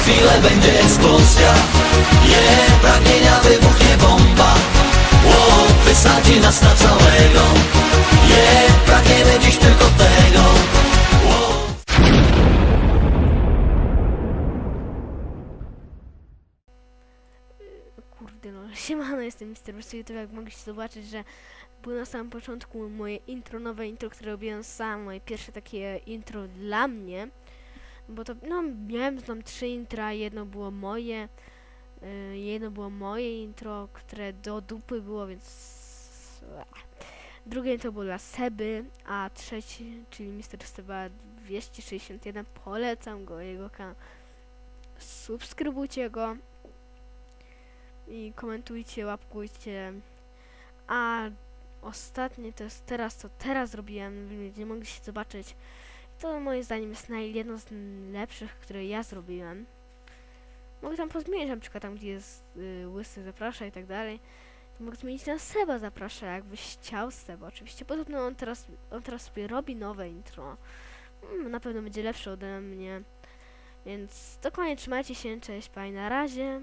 chwilę będzie eksplozja Yeah, pragnienia wybuchnie bomba Wow, wysadzi nas na całego Yeah, pragniemy dziś tylko tego. Kurde no, siemano, jestem Mr. Wersy YouTube, jak mogliście zobaczyć, że było na samym początku moje intro, nowe intro, które robiłem sam, moje pierwsze takie intro dla mnie, bo to, no, miałem tam trzy intra, jedno było moje, y, jedno było moje intro, które do dupy było, więc... Drugie intro było dla Seby, a trzeci, czyli Mr. Seba 261, polecam go, jego kanał. Subskrybujcie go i komentujcie, łapkujcie. A ostatnie to jest teraz, co teraz zrobiłem, wy nie mogliście zobaczyć. To moim zdaniem jest jedno z lepszych, które ja zrobiłem. Mogę tam pozmieniać, na przykład tam, gdzie jest y, łysy zaprasza i tak dalej. To mogę zmienić na Seba zaprasza, jakbyś chciał Seba. Oczywiście podobno on teraz, on teraz sobie robi nowe intro. Mm, na pewno będzie lepsze ode mnie. Więc dokładnie trzymajcie się, cześć, bye, na razie.